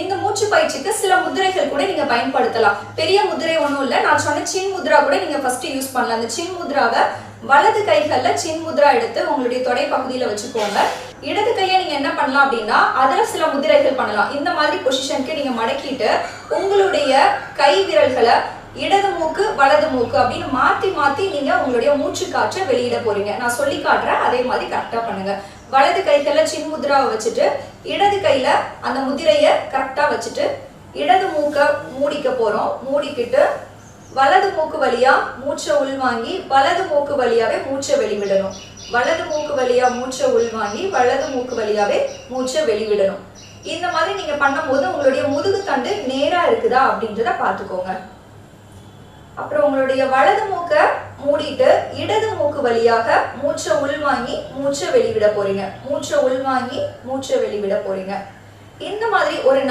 இந்த மூச்சு பயிற்சிக்கு சில முதிரைகள் கூட நீங்க பயன்படுத்தலாம். பெரிய முதிரை ஒன்றும் இல்லை. நான் சொன்ன சின் முத்ரா கூட நீங்க ஃபர்ஸ்ட் யூஸ் பண்ணலாம். அந்த சின் முத்ராவை வலது கைகள்ல சின் முத்ரா எடுத்து உங்களுடைய தொடை பகுதியில வச்சுக்கோங்க. இடது கையை நீங்க என்ன பண்ணலாம் அப்படின்னா அதுல சில முதிரைகள் பண்ணலாம். இந்த மாதிரி பொசிஷனுக்கு நீங்க மடக்கிட்டு உங்களுடைய கை விரல்களை இடது மூக்கு வலது மூக்கு அப்படின்னு மாத்தி மாத்தி நீங்க உங்களுடைய மூச்சு காற்றை வெளியிட போறீங்க. நான் சொல்லி காட்டுறேன் அதே மாதிரி கரெக்டா பண்ணுங்க. வலது கைகள்ல சின் முதிராவை வச்சுட்டு இடது கையில அந்த முதிரைய கரெக்டா வச்சுட்டு இடது மூக்க மூடிக்க போறோம். மூடிக்கிட்டு வலது மூக்கு வழியா மூச்சை உள்வாங்கி வலது மூக்கு வழியாவே மூச்சை வெளிவிடணும். வலது மூக்கு வழியா மூச்சை உள்வாங்கி வலது மூக்கு வழியாவே மூச்சை வெளிவிடணும். இந்த மாதிரி நீங்க பண்ணும்போது உங்களுடைய முதுகு தண்டு நேரா இருக்குதா அப்படின்றத பார்த்துக்கோங்க. அப்புறம் உங்களுடைய வலது மூக்க மூடிட்டு இடது மூக்கு வழியாக மூச்சை உள்வாங்கி மூச்சை வெளிவிட போறீங்க. மூச்சை உள்வாங்கி மூச்சை வெளிவிட போறீங்க. இந்த மாதிரி ஒரு